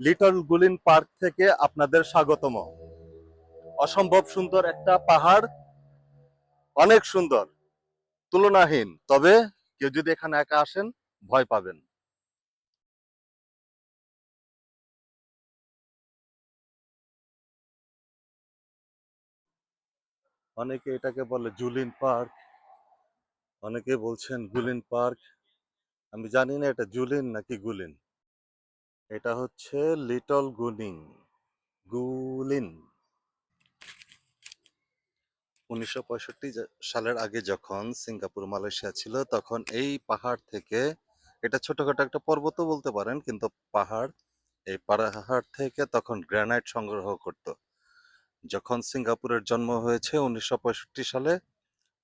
Little গুলিন park থেকে আপনাদের স্বাগতম। অসম্ভব সুন্দর একটা পাহাড়, অনেক সুন্দর, তুলনাহীন, তবে কেউ যদি এখানে একা আসেন, ভয় পাবেন। অনেকে এটাকে বলে জুলিন পার্ক, অনেকে বলছেন গুলিন পার্ক। আমি জানি না এটা জুলিন নাকি গুলিন। এটা হচ্ছে লিটল গুনিং গুলিন। উনিশশো পঁয়ষট্টি সালের আগে যখন সিঙ্গাপুর, মালয়েশিয়া ছিল, তখন এই পাহাড় থেকে, এটা ছোটখাটো একটা পর্বতও বলতে পারেন, কিন্তু পাহাড়, এই পাহাড় থেকে তখন গ্রানাইট সংগ্রহ করত। যখন সিঙ্গাপুরের জন্ম হয়েছে উনিশশো পঁয়ষট্টি সালে,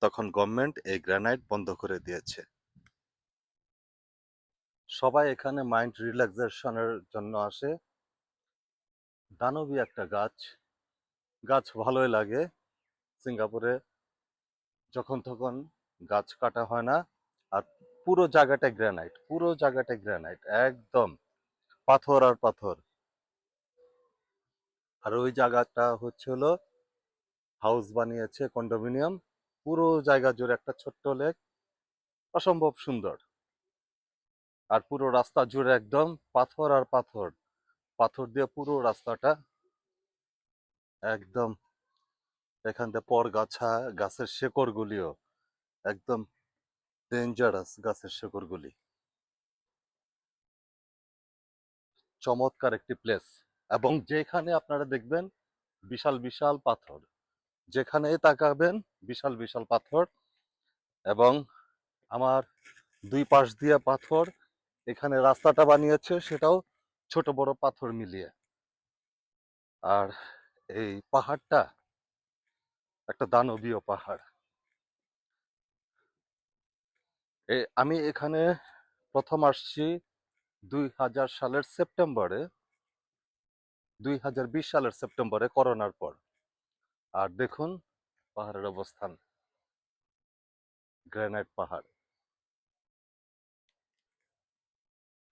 তখন গভর্নমেন্ট এই গ্রানাইট বন্ধ করে দিয়েছে। সবাই এখানে মাইন্ড রিল্যাক্সেশনের জন্য আসে। দানবী একটা গাছ। গাছ ভালোই লাগে। সিঙ্গাপুরে যখন তখন গাছ কাটা হয় না। আর পুরো জায়গাটা গ্রানাইট পুরো জায়গাটা গ্রানাইট একদম। পাথর আর পাথর। আর ওই জায়গাটা হচ্ছে হলো হাউস বানিয়েছে কন্ডোমিনিয়াম পুরো জায়গা জুড়ে একটা ছোট্ট লেক অসম্ভব সুন্দর। আর পুরো রাস্তা জুড়ে একদম পাথর আর পাথর। পাথর দিয়ে পুরো রাস্তাটা একদম এখান থেকে পর গাছা, গাছের শেকড় গুলিও একদম ডেঞ্জারাস গাছের শেকড় গুলি চমৎকার একটি প্লেস এবং যেখানে আপনারা দেখবেন বিশাল বিশাল পাথর। যেখানে তাকাবেন বিশাল বিশাল পাথর এবং আমার দুই পাশ দিয়ে পাথর এখানে রাস্তাটা বানিয়েছে সেটাও ছোট বড় পাথর মিলিয়ে। আর এই পাহাড়টা একটা দানবীয় পাহাড়। আমি এখানে প্রথম আসছি দুই হাজার সালের সেপ্টেম্বরে। দুই হাজার বিশ সালের সেপ্টেম্বরে করোনার পর। আর দেখুন পাহাড়ের অবস্থান। গ্রানাইট পাহাড়।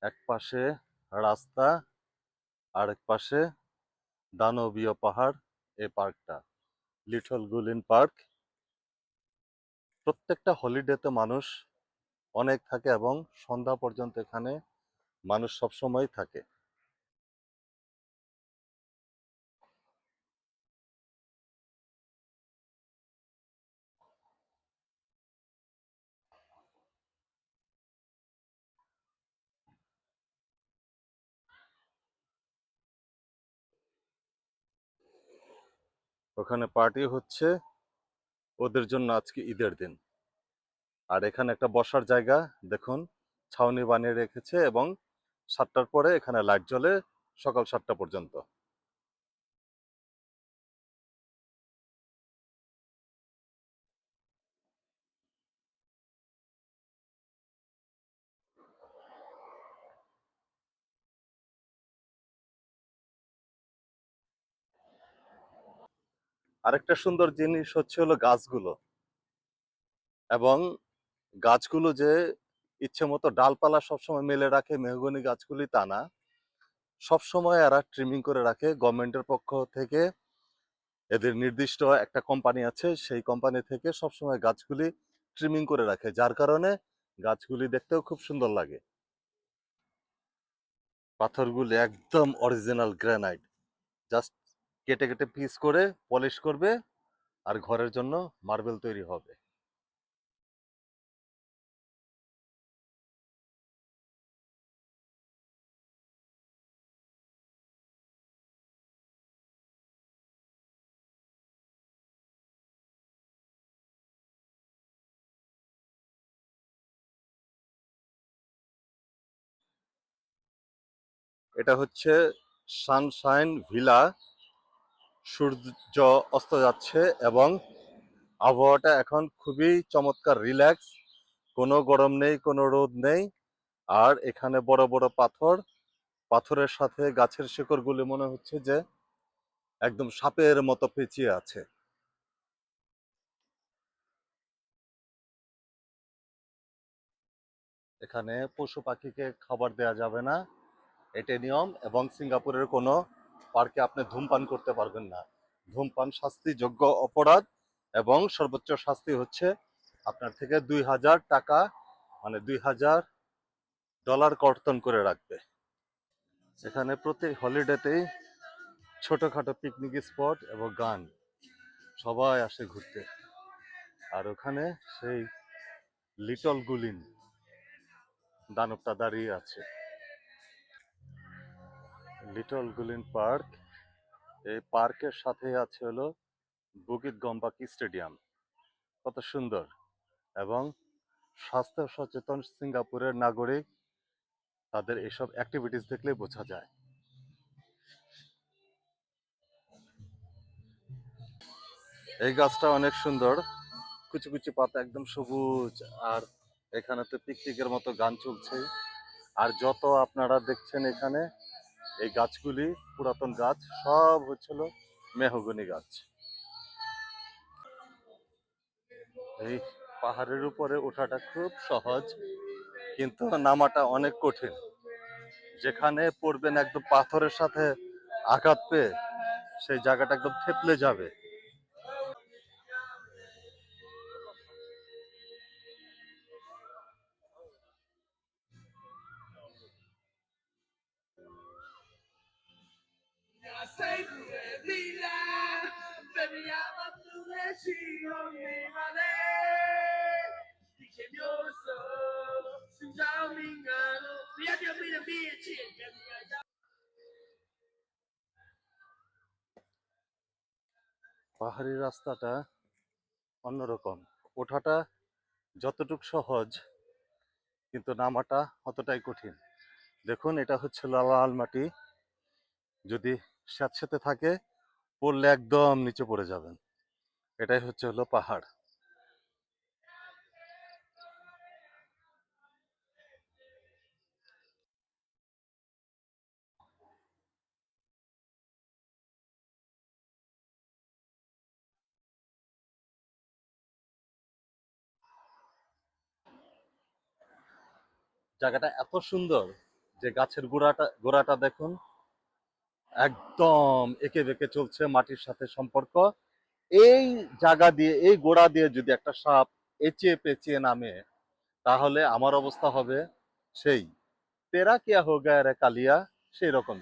এক পাশে রাস্তা আর এক পাশে দানবীয় পাহাড় এ পার্কটা। লিটল গুলিন পার্ক। প্রত্যেকটা হলিডেতে মানুষ অনেক থাকে এবং সন্ধ্যা পর্যন্ত এখানে মানুষ সবসময় থাকে। ওখানে পার্টি হচ্ছে। ওদের জন্য আজকে ঈদের দিন। আর এখানে একটা বসার জায়গা, দেখুন, ছাউনি বানিয়ে রেখেছে এবং সাতটার পরে এখানে লাইট জ্বলে সকাল সাতটা পর্যন্ত। আরেকটা সুন্দর জিনিস হচ্ছে হলো গাছগুলো। এবং গাছগুলো যে ইচ্ছে মতো ডালপালা সবসময় মেলে রাখে, মেহগনি গাছগুলি তা না। সবসময় এরা ট্রিমিং করে রাখে। গভর্নমেন্টের পক্ষ থেকে এদের নির্দিষ্ট একটা কোম্পানি আছে, সেই কোম্পানি থেকে সবসময় গাছগুলি ট্রিমিং করে রাখে, যার কারণে গাছগুলি দেখতেও খুব সুন্দর লাগে। পাথরগুলি একদম অরিজিনাল গ্রানাইট জাস্ট কেটে কেটে পিস করে পলিশ করবে আর ঘরের জন্য মার্বেল তৈরি হবে। এটা হচ্ছে সানশাইন ভিলা সূর্য অস্ত যাচ্ছে এবং আবহাওয়াটা এখন খুবই চমৎকার রিল্যাক্স কোনো গরম নেই, কোনো রোদ নেই। আর এখানে বড় বড় পাথর, পাথরের সাথে গাছের শেকড়গুলি মনে হচ্ছে যে একদম সাপের মতো পেঁচিয়ে আছে। এখানে পশু পাখিকে খাবার দেওয়া যাবে না, এটা নিয়ম এবং সিঙ্গাপুরের কোনো পার্কে আপনি ধূমপান করতে পারবেন না। ধূমপান শাস্তিযোগ্য অপরাধ এবং সর্বোচ্চ শাস্তি হচ্ছে আপনার থেকে দুই হাজার টাকা মানে দুই হাজার ডলার কর্তন করে রাখবে। এখানে প্রতি হলিডেতেই ছোটখাটো পিকনিক স্পট এবং গান, সবাই আসে ঘুরতে। আর ওখানে সেই লিটল গুলিন দানবটা দাঁড়িয়ে আছে। লিটল গুলিন পার্ক। এই পার্কের সাথে আছে হলো বুকিত গম্বাকি স্টেডিয়াম। কত সুন্দর। এবং স্বাস্থ্য সচেতন সিঙ্গাপুরের নাগরিক, তাদের এসব অ্যাক্টিভিটিস দেখলে বোঝা যায়। এই গাছটা অনেক সুন্দর। কুচি কুচি পাতা একদম সবুজ, আর এখানে তো পিকনিকের মতো গান চলছে। আর যত আপনারা দেখছেন এখানে এই গাছগুলি পুরাতন গাছ, সব হচ্ছিল মেহগনি গাছ। এই পাহাড়ের উপরে ওঠাটা খুব সহজ, কিন্তু নামাটা অনেক কঠিন। যেখানে পড়বেন একদম পাথরের সাথে আঘাত পেয়ে, সেই জায়গাটা একদম থেপলে যাবে। পাহাড়ি রাস্তাটা অন্যরকম। ওঠাটা যতটুক সহজ, কিন্তু নামাটা অতটাই কঠিন। দেখুন, এটা হচ্ছে লাল মাটি। যদি স্যাঁতস্যাঁতে থাকে, পড়লে একদম নিচে পড়ে যাবেন। এটাই হচ্ছে হলো পাহাড়। জায়গাটা এত সুন্দর যে গাছের গোড়াটা গোড়াটা দেখুন। একদম একে বেঁকে চলছে মাটির সাথে সম্পর্ক। এই জায়গা দিয়ে, এই গোড়া দিয়ে যদি একটা সাপ এঁচিয়ে পেঁচিয়ে নামে, তাহলে আমার অবস্থা হবে সেই। তেরা কিয়া হো গায়া রে কালিয়া সেই রকম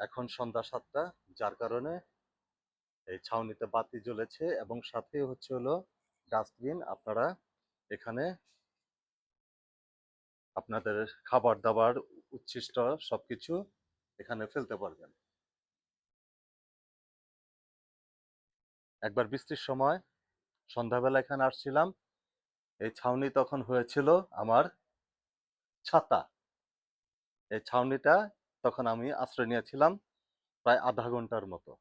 এখন সন্ধ্যা সাতটা, যার কারণে এই ছাউনিতে বাতি জ্বলেছে এবং সাথে হচ্ছে হলো ডাস্টবিন আপনারা এখানে আপনাদের খাবার দাবার উচ্ছিষ্ট সবকিছু এখানে ফেলতে পারবেন। একবার বৃষ্টির সময় সন্ধ্যাবেলা এখানে আসছিলাম, এই ছাউনি তখন হয়েছিল আমার ছাতা। এই ছাউনিটা তখন আমি আশ্রয় নিয়েছিলাম প্রায় আধা ঘণ্টার মতো।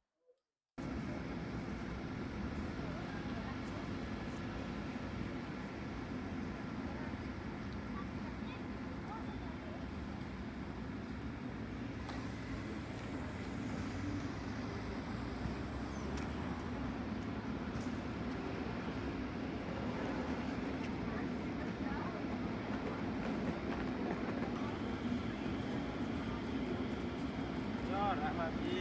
Amin.